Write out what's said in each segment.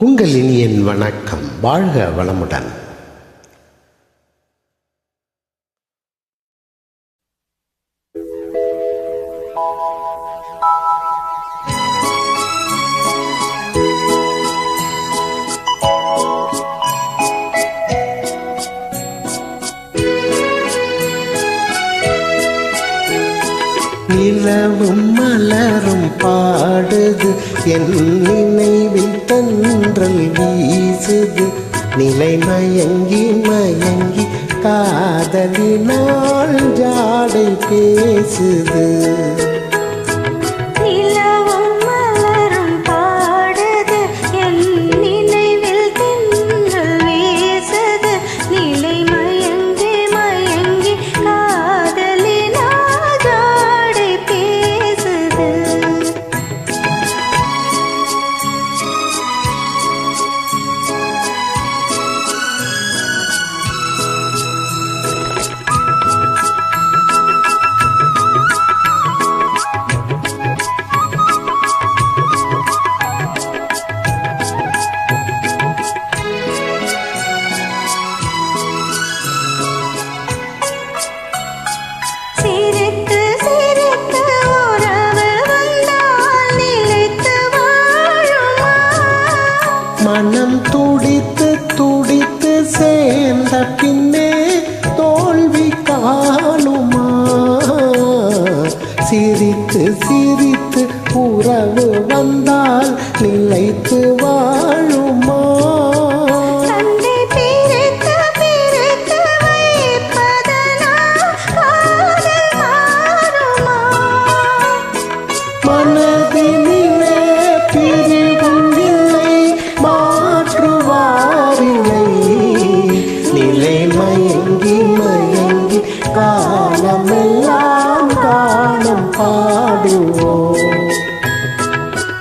உங்கள் இனியன் வணக்கம். வாழ்க வளமுடன். நிலவும் மலரும் பாடுது. என் நினைவில் தன்றல் வீசுது. நிலை மயங்கி மயங்கி காதலினால் ஜாடை பேசுது. சிரித்து சிரித்து உறவு வந்தால் நிலைத்து வாழுமா?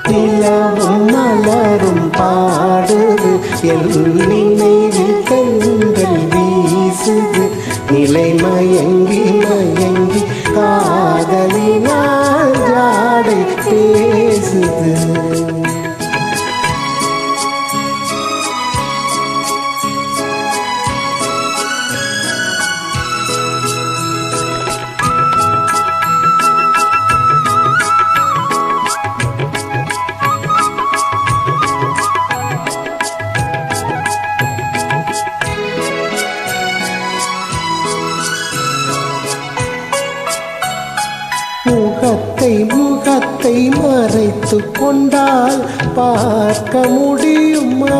நிலவும் மலரும் பாடுது. என் நினைவு முகத்தை மறைத்து கொண்டால் பார்க்க முடியுமா?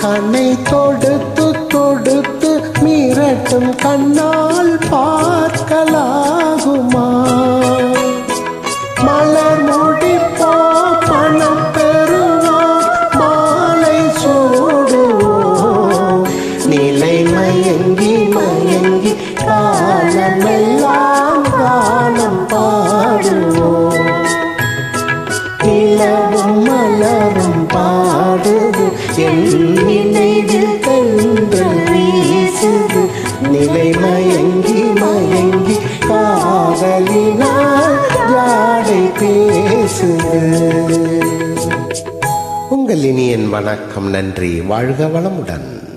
கண்ணை தொடுத்து தொடுத்து மிரட்டும் கண்ணால் பார்க்கலாகுமா காலமெல்லாம் காலம் பாடுவோம். நிலவும் மலரும் பாடுது என் நினைவில் தென்றல் வீசுது. நிலை மயங்கி மயங்கி உங்கள் இனியன் வணக்கம் நன்றி வாழ்க வளமுடன்.